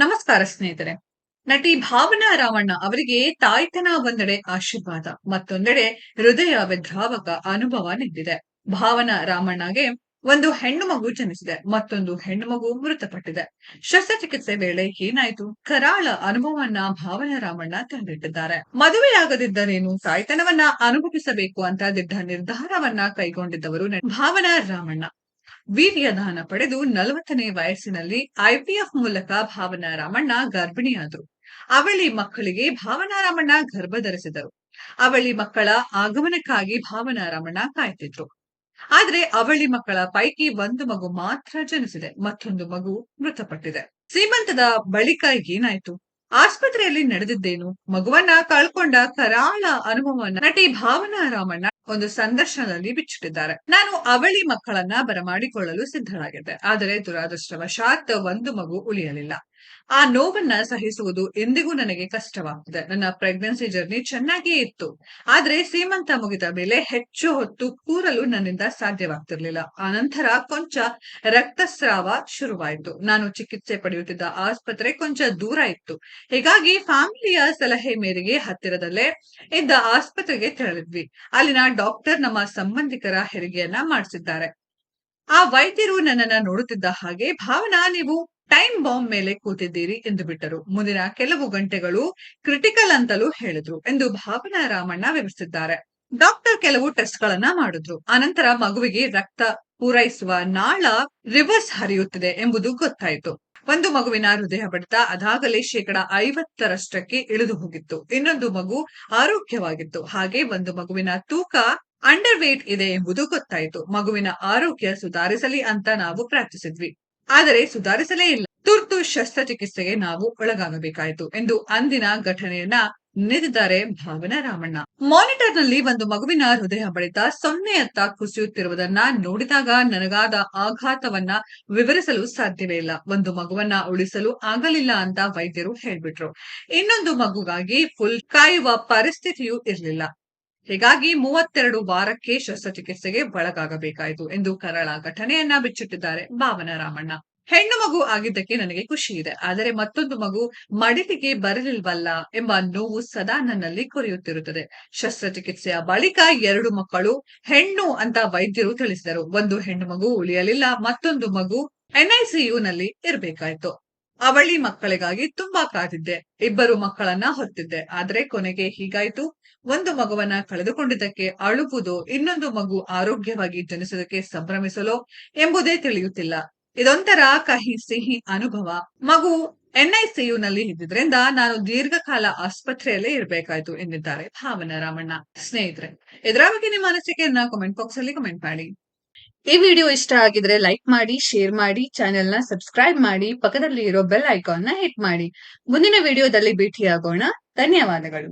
ನಮಸ್ಕಾರ ಸ್ನೇಹಿತರೆ. ನಟಿ ಭಾವನಾ ರಾಮಣ್ಣ ಅವರಿಗೆ ತಾಯ್ತನ ಒಂದೆಡೆ ಆಶೀರ್ವಾದ, ಮತ್ತೊಂದೆಡೆ ಹೃದಯ ವಿದ್ರಾವಕ ಅನುಭವ ನಿಂತಿದೆ ಭಾವನಾ ರಾಮಣ್ಣಗೆ ಒಂದು ಹೆಣ್ಣು ಮಗು ಜನಿಸಿದೆ, ಮತ್ತೊಂದು ಹೆಣ್ಣು ಮಗು ಮೃತಪಟ್ಟಿದೆ. ಶಸ್ತ್ರಚಿಕಿತ್ಸೆ ವೇಳೆ ಏನಾಯ್ತು? ಕರಾಳ ಅನುಭವವನ್ನ ಭಾವನಾ ರಾಮಣ್ಣ ತಂದಿಟ್ಟಿದ್ದಾರೆ ಮದುವೆಯಾಗದಿದ್ದರೇನು? ತಾಯ್ತನವನ್ನ ಅನುಭವಿಸಬೇಕು ಅಂತ ದಿಟ್ಟ ನಿರ್ಧಾರವನ್ನ ಕೈಗೊಂಡಿದ್ದವರು ಭಾವನಾ ರಾಮಣ್ಣ. ವೀರ್ಯದಾನ ಪಡೆದು ನಲವತ್ತನೇ ವಯಸ್ಸಿನಲ್ಲಿ ಐಪಿಎಫ್ ಮೂಲಕ ಭಾವನಾ ರಾಮಣ್ಣ ಗರ್ಭಿಣಿಯಾದರು. ಅವಳಿ ಮಕ್ಕಳಿಗೆ ಭಾವನಾ ರಾಮಣ್ಣ ಗರ್ಭ ಧರಿಸಿದರು ಅವಳಿ ಮಕ್ಕಳ ಆಗಮನಕ್ಕಾಗಿ ಭಾವನಾ ರಾಮಣ್ಣ ಕಾಯ್ತಿದ್ರು. ಆದ್ರೆ ಅವಳಿ ಮಕ್ಕಳ ಪೈಕಿ ಒಂದು ಮಗು ಮಾತ್ರ ಜನಿಸಿದೆ, ಮತ್ತೊಂದು ಮಗು ಮೃತಪಟ್ಟಿದೆ. ಸೀಮಂತದ ಬಳಿಕ ಏನಾಯ್ತು? ಆಸ್ಪತ್ರೆಯಲ್ಲಿ ನಡೆದಿದ್ದೇನು? ಮಗುವನ್ನ ಕಳ್ಕೊಂಡ ಕರಾಳ ಅನುಭವವನ್ನ ನಟಿ ಭಾವನಾ ರಾಮಣ್ಣ ಒಂದು ಸಂದರ್ಶನದಲ್ಲಿ ಬಿಚ್ಚಿಟ್ಟಿದ್ದಾರೆ. ನಾನು ಅವಳಿ ಮಕ್ಕಳನ್ನ ಬರಮಾಡಿಕೊಳ್ಳಲು ಸಿದ್ಧಳಾಗಿದ್ದೆ. ಆದರೆ ದುರಾದೃಷ್ಟವಶಾತ್ ಒಂದು ಮಗು ಉಳಿಯಲಿಲ್ಲ. ಆ ನೋವನ್ನ ಸಹಿಸುವುದು ಎಂದಿಗೂ ನನಗೆ ಕಷ್ಟವಾಗ್ತದೆ ನನ್ನ ಪ್ರೆಗ್ನೆನ್ಸಿ ಜರ್ನಿ ಚೆನ್ನಾಗಿಯೇ ಇತ್ತು. ಆದ್ರೆ ಸೀಮಂತ ಮುಗಿದ ಮೇಲೆ ಹೆಚ್ಚು ಹೊತ್ತು ಕೂರಲು ನನ್ನಿಂದ ಸಾಧ್ಯವಾಗ್ತಿರ್ಲಿಲ್ಲ. ಆನಂತರ ಕೊಂಚ ರಕ್ತಸ್ರಾವ ಶುರುವಾಯಿತು. ನಾನು ಚಿಕಿತ್ಸೆ ಪಡೆಯುತ್ತಿದ್ದ ಆಸ್ಪತ್ರೆ ಕೊಂಚ ದೂರ ಇತ್ತು. ಹೀಗಾಗಿ ಫ್ಯಾಮಿಲಿಯ ಸಲಹೆ ಮೇರೆಗೆ ಹತ್ತಿರದಲ್ಲೇ ಇದ್ದ ಆಸ್ಪತ್ರೆಗೆ ತೆರಳಿದ್ವಿ. ಅಲ್ಲಿನ ಡಾಕ್ಟರ್ ನಮ್ಮ ಸಂಬಂಧಿಕರ ಹೆರಿಗೆಯನ್ನ ಮಾಡಿಸಿದ್ದಾರೆ. ಆ ವೈದ್ಯರು ನನ್ನನ್ನ ನೋಡುತ್ತಿದ್ದ ಹಾಗೆ ಭಾವನಾ ನೀವು ಟೈಮ್ ಬಾಂಬ್ ಮೇಲೆ ಕೂತಿದ್ದೀರಿ ಎಂದು ಬಿಟ್ಟರು. ಮುಂದಿನ ಕೆಲವು ಗಂಟೆಗಳು ಕ್ರಿಟಿಕಲ್ ಅಂತಲೂ ಹೇಳಿದ್ರು ಎಂದು ಭಾವನಾ ರಾಮಣ್ಣ ವಿವರಿಸಿದ್ದಾರೆ. ಡಾಕ್ಟರ್ ಕೆಲವು ಟೆಸ್ಟ್ ಗಳನ್ನ ಮಾಡಿದ್ರು. ಆನಂತರ ಮಗುವಿಗೆ ರಕ್ತ ಪೂರೈಸುವ ನಾಳ ರಿವರ್ಸ್ ಹರಿಯುತ್ತಿದೆ ಎಂಬುದು ಗೊತ್ತಾಯಿತು. ಒಂದು ಮಗುವಿನ ಹೃದಯ ಬಡಿತ ಅದಾಗಲೇ ಶೇಕಡ ಐವತ್ತರಷ್ಟಕ್ಕೆ ಇಳಿದು ಹೋಗಿತ್ತು. ಇನ್ನೊಂದು ಮಗು ಆರೋಗ್ಯವಾಗಿತ್ತು. ಹಾಗೆ ಒಂದು ಮಗುವಿನ ತೂಕ ಅಂಡರ್ ವೇಟ್ ಇದೆ ಎಂಬುದು ಗೊತ್ತಾಯಿತು. ಮಗುವಿನ ಆರೋಗ್ಯ ಸುಧಾರಿಸಲಿ ಅಂತ ನಾವು ಪ್ರಾರ್ಥಿಸಿದ್ವಿ. ಆದರೆ ಸುಧಾರಿಸಲೇ ಇಲ್ಲ. ತುರ್ತು ಶಸ್ತ್ರಚಿಕಿತ್ಸೆಗೆ ನಾವು ಒಳಗಾಗಬೇಕಾಯಿತು ಎಂದು ಅಂದಿನ ಘಟನೆಯನ್ನ ನೆನೆದಿದ್ದಾರೆ ಭಾವನಾ ರಾಮಣ್ಣ. ಮಾನಿಟರ್ನಲ್ಲಿ ಒಂದು ಮಗುವಿನ ಹೃದಯ ಬಡಿತ ಸೊನ್ನೆಯತ್ತ ಕುಸಿಯುತ್ತಿರುವುದನ್ನ ನೋಡಿದಾಗ ನನಗಾದ ಆಘಾತವನ್ನ ವಿವರಿಸಲು ಸಾಧ್ಯವೇ ಇಲ್ಲ. ಒಂದು ಮಗುವನ್ನ ಉಳಿಸಲು ಆಗಲಿಲ್ಲ ಅಂತ ವೈದ್ಯರು ಹೇಳ್ಬಿಟ್ರು. ಇನ್ನೊಂದು ಮಗುಗಾಗಿ ಫುಲ್ ಕಾಯುವ ಪರಿಸ್ಥಿತಿಯೂ ಇರಲಿಲ್ಲ. ಹೀಗಾಗಿ ಮೂವತ್ತೆರಡು ವಾರಕ್ಕೆ ಶಸ್ತ್ರಚಿಕಿತ್ಸೆಗೆ ಒಳಗಾಗಬೇಕಾಯಿತು ಎಂದು ಕರಾಳ ಘಟನೆಯನ್ನ ಬಿಚ್ಚಿಟ್ಟಿದ್ದಾರೆ ಭಾವನಾ ರಾಮಣ್ಣ. ಹೆಣ್ಣು ಮಗು ಆಗಿದ್ದಕ್ಕೆ ನನಗೆ ಖುಷಿ ಇದೆ. ಆದರೆ ಮತ್ತೊಂದು ಮಗು ಮಡಿಲಿಗೆ ಬರಲಿಲ್ವಲ್ಲ ಎಂಬ ನೋವು ಸದಾ ನನ್ನಲ್ಲಿ ಕೊರೆಯುತ್ತಿರುತ್ತದೆ. ಶಸ್ತ್ರಚಿಕಿತ್ಸೆಯ ಬಳಿಕ ಎರಡು ಮಕ್ಕಳು ಹೆಣ್ಣು ಅಂತ ವೈದ್ಯರು ತಿಳಿಸಿದರು. ಒಂದು ಹೆಣ್ಣು ಮಗು ಉಳಿಯಲಿಲ್ಲ, ಮತ್ತೊಂದು ಮಗು ಎನ್ಐಸಿಯುನಲ್ಲಿ ಇರಬೇಕಾಯ್ತು. ಅವಳಿ ಮಕ್ಕಳಿಗಾಗಿ ತುಂಬಾ ಕಾದಿದ್ದೆ. ಇಬ್ಬರು ಮಕ್ಕಳನ್ನ ಹೊತ್ತಿದ್ದೆ. ಆದ್ರೆ ಕೊನೆಗೆ ಹೀಗಾಯ್ತು. ಒಂದು ಮಗುವನ್ನ ಕಳೆದುಕೊಂಡಿದ್ದಕ್ಕೆ ಅಳುವುದು ಇನ್ನೊಂದು ಮಗು ಆರೋಗ್ಯವಾಗಿ ಜನಿಸೋದಕ್ಕೆ ಸಂಭ್ರಮಿಸಲೋ ಎಂಬುದೇ ತಿಳಿಯುತ್ತಿಲ್ಲ. ಇದೊಂಥರ ಕಹಿ ಸಿಹಿ ಅನುಭವ. ಮಗು ಎನ್ಐಸಿಯುನಲ್ಲಿ ಇದ್ದಿದ್ರಿಂದ ನಾನು ದೀರ್ಘಕಾಲ ಆಸ್ಪತ್ರೆಯಲ್ಲೇ ಇರಬೇಕಾಯ್ತು ಎಂದಿದ್ದಾರೆ ಭಾವನ ರಾಮಣ್ಣ. ಸ್ನೇಹಿತರೆ, ಇದರ ಬಗ್ಗೆ ನಿಮ್ಮ ಅನಿಸಿಕೆಯನ್ನ ಕಮೆಂಟ್ ಬಾಕ್ಸ್ ಅಲ್ಲಿ ಕಮೆಂಟ್ ಮಾಡಿ. ಈ ವಿಡಿಯೋ ಇಷ್ಟ ಆಗಿದ್ರೆ ಲೈಕ್ ಮಾಡಿ ಶೇರ್ ಮಾಡಿ ಚಾನೆಲ್ನ ಸಬ್ಸ್ಕ್ರೈಬ್ ಮಾಡಿ ಪಕ್ಕದಲ್ಲಿ ಇರೋ ಬೆಲ್ ಐಕಾನ್ನ ಹಿಟ್ ಮಾಡಿ. ಮುಂದಿನ ವಿಡಿಯೋದಲ್ಲಿ ಭೇಟಿಯಾಗೋಣ. ಧನ್ಯವಾದಗಳು.